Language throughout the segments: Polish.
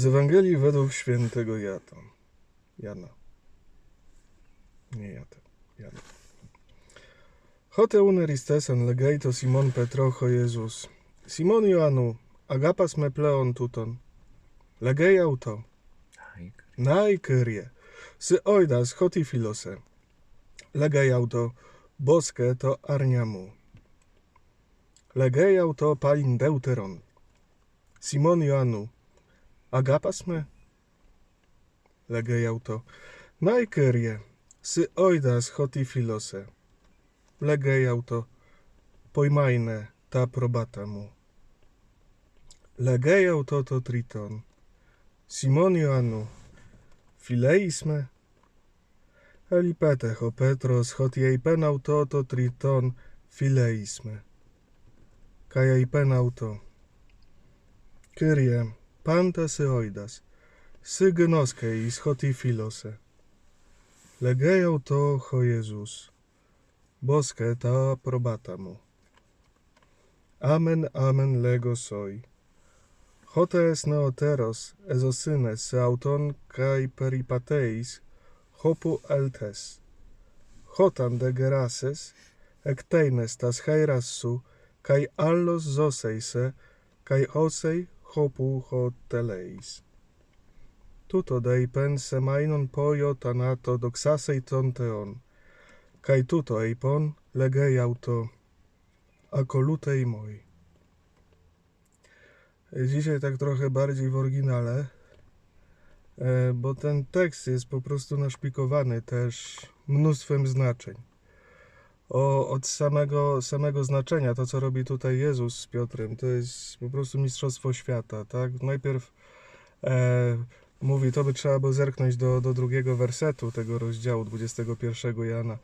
Z Ewangelii według świętego Jata. Jana. Nie Jata. Jana. Hote uneristesen legeito Simon Petrocho Jezus. Simon Joannu, agapas me pleon tuton. Legei auto. Nai kyrie. Sy oidas hoti filose. Legei auto. Bosque to arniamu. Legei auto palin deuteron. Simon Joannu. Agapas me? Legei auto. Nai kyrie. Sy oidas hoti filose. Legei auto. Pojmajne ta probata mu. Legei auto to triton. Simon Joannu. Fileisme. Elipete ho Petros hot jej penauto to triton fileisme. Kaja i penauto. Kyrie, panta oidas, sy gnoske is hoti filose. Legeo to ho Jezus. Bosque ta probata mu. Amen, amen lego soi. Hotes neoteros ezosynes se auton kai peripateis hopu eltes. Hotan de gerases ecteines tas heirassu kai allos zoseise kai osei hopu hoteleis. Tuto dei pense mainon poio tanato doxasei tonteon, kai tuto eipon legei auto akolutei moi. Dzisiaj tak trochę bardziej w oryginale, e, bo ten tekst jest po prostu naszpikowany też mnóstwem znaczeń. O, od samego, samego znaczenia, to co robi tutaj Jezus z Piotrem, to jest po prostu mistrzostwo świata, tak? Najpierw e, mówi, to by trzeba było zerknąć do, do drugiego wersetu tego rozdziału 21 Jana,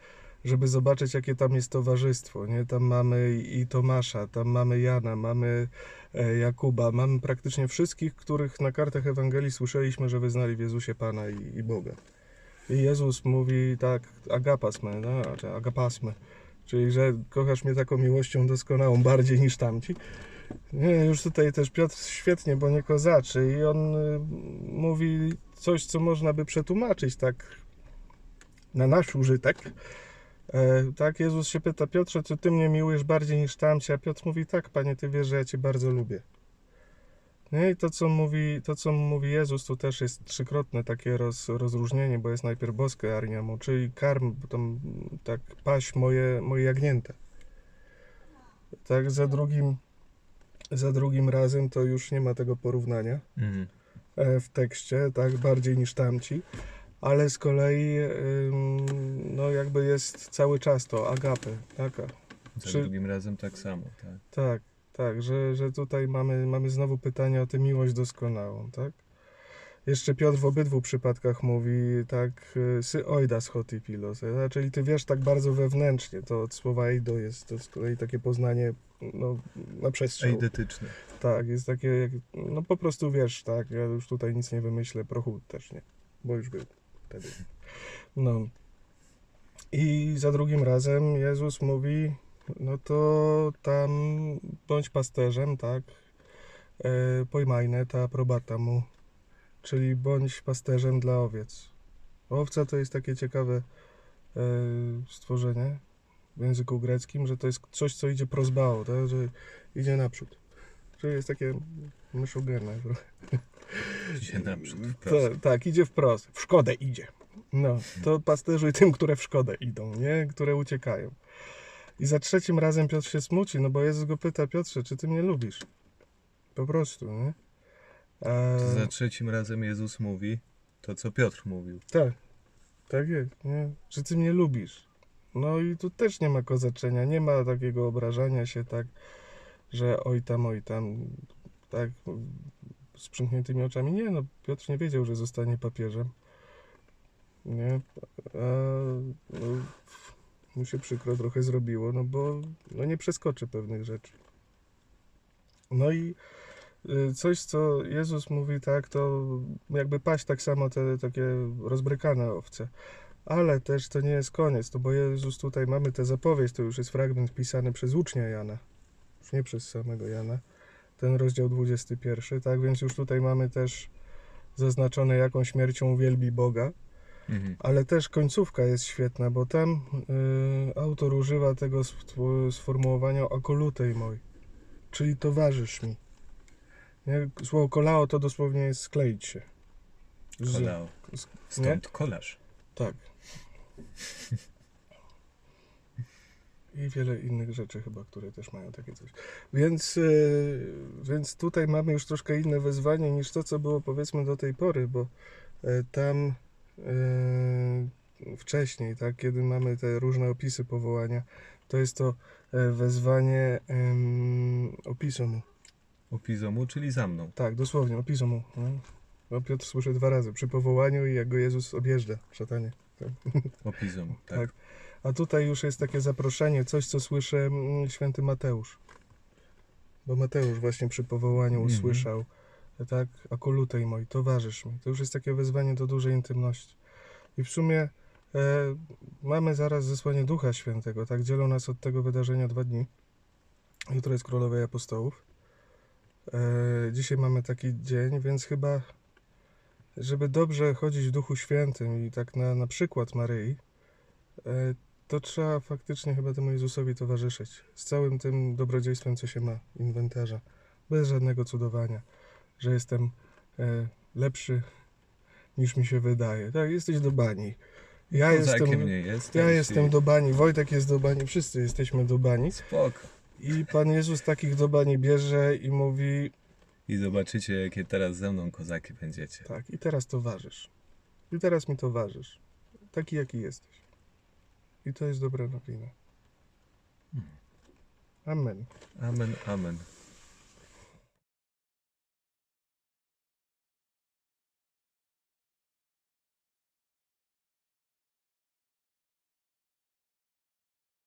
żeby zobaczyć, jakie tam jest towarzystwo, nie? Tam mamy i Tomasza, tam mamy Jana, mamy e, Jakuba, mamy praktycznie wszystkich, których na kartach Ewangelii słyszeliśmy, że wyznali w Jezusie Pana i, i Boga. I Jezus mówi tak, agapasme, no, czy agapasme, czyli że kochasz mnie taką miłością doskonałą, bardziej niż tamci. Nie, już tutaj też Piotr świetnie, bo nie kozaczy i on y, mówi coś, co można by przetłumaczyć tak na nasz użytek. E, tak, Jezus się pyta, Piotrze, czy ty mnie miłujesz bardziej niż tamci? A Piotr mówi, tak, panie, ty wiesz, że ja cię bardzo lubię. Nie, i to co, mówi, to, co mówi Jezus, to też jest trzykrotne takie roz, rozróżnienie, bo jest najpierw boskie arniamu, czyli karm, tam, tak, paś moje, moje jagnięta. Tak, za drugim, za drugim razem to już nie ma tego porównania Mhm. e, w tekście, tak, bardziej niż tamci, ale z kolei no jakby jest cały czas to agapy, taka. Za Czy- drugim razem tak samo, tak. Tak, tak, że, że tutaj mamy, mamy znowu pytanie o tę miłość doskonałą, tak? Jeszcze Piotr w obydwu przypadkach mówi tak, y, sy oidas hoti pilos, czyli ty wiesz tak bardzo wewnętrznie, to od słowa eido jest to z kolei takie poznanie no, na przestrzeń. Eidetyczny. Tak, jest takie, jak, no po prostu wiesz, tak, ja już tutaj nic nie wymyślę, prochu też nie, bo już był wtedy. No. I za drugim razem Jezus mówi, no to tam bądź pasterzem, tak, e, pojmajne ta probata mu, czyli bądź pasterzem dla owiec. Owca to jest takie ciekawe e, stworzenie w języku greckim, że to jest coś, co idzie prozbao, tak, że idzie naprzód. Czyli jest takie myszogenne. Dzisiaj naprzód wprost. Tak, tak, idzie wprost. W szkodę idzie. No, to pasterzuj tym, które w szkodę idą, nie? Które uciekają. I za trzecim razem Piotr się smuci, no bo Jezus go pyta, Piotrze, czy ty mnie lubisz? Po prostu, nie? To za trzecim razem Jezus mówi to, co Piotr mówił. Tak, tak jest, nie? Że ty mnie lubisz. No i tu też nie ma kozaczenia, nie ma takiego obrażania się tak, że oj tam, oj tam, tak, z przymkniętymi oczami. Nie, no Piotr nie wiedział, że zostanie papieżem. Nie, a, no, mu się przykro trochę zrobiło, no bo no nie przeskoczy pewnych rzeczy. No i y, coś, co Jezus mówi tak, to jakby paść tak samo te takie rozbrykane owce. Ale też to nie jest koniec, no bo Jezus tutaj mamy tę zapowiedź, to już jest fragment pisany przez ucznia Jana, już nie przez samego Jana, ten rozdział 21, tak, więc już tutaj mamy też zaznaczone jaką śmiercią uwielbi Boga, Mhm. ale też końcówka jest świetna, bo tam y, autor używa tego sformułowania okolutej moj, czyli towarzysz mi. Nie? Słowo kolao to dosłownie jest skleić się. Z- Kolao. Stąd kolarz. Tak. I wiele innych rzeczy chyba, które też mają takie coś. Więc, yy, więc tutaj mamy już troszkę inne wezwanie niż to, co było powiedzmy do tej pory, bo e, tam wcześniej, tak, kiedy mamy te różne opisy powołania, to jest to e, wezwanie opisomu. Opizomu, czyli za mną. Tak, dosłownie, opisomu. No. No, Piotr słyszy dwa razy, przy powołaniu i jak go Jezus objeżdża, szatanie. Opizomu, tak. Tak. A tutaj już jest takie zaproszenie, coś co słyszy mm, święty Mateusz. Bo Mateusz właśnie przy powołaniu Mhm. usłyszał, tak, akolutej moi, towarzysz mi. To już jest takie wezwanie do dużej intymności. I w sumie e, mamy zaraz zesłanie Ducha Świętego, tak, dzielą nas od tego wydarzenia dwa dni. Jutro jest Królowej Apostołów. E, dzisiaj mamy taki dzień, więc chyba, żeby dobrze chodzić w Duchu Świętym i tak na, na przykład Maryi, e, to trzeba faktycznie chyba temu Jezusowi towarzyszyć. Z całym tym dobrodziejstwem, co się ma, inwentarza. Bez żadnego cudowania, że jestem e, lepszy niż mi się wydaje. Tak, jesteś do bani. Ja jestem, nie jest. ja jestem do bani, Wojtek jest do bani, wszyscy jesteśmy do bani. Spoko. I Pan Jezus takich do bani bierze i mówi, I zobaczycie, jakie teraz ze mną kozaki będziecie. tak, i teraz towarzysz. I teraz mi towarzysz. Taki, jaki jesteś. I to jest dobra nowina. Amen. Amen, amen.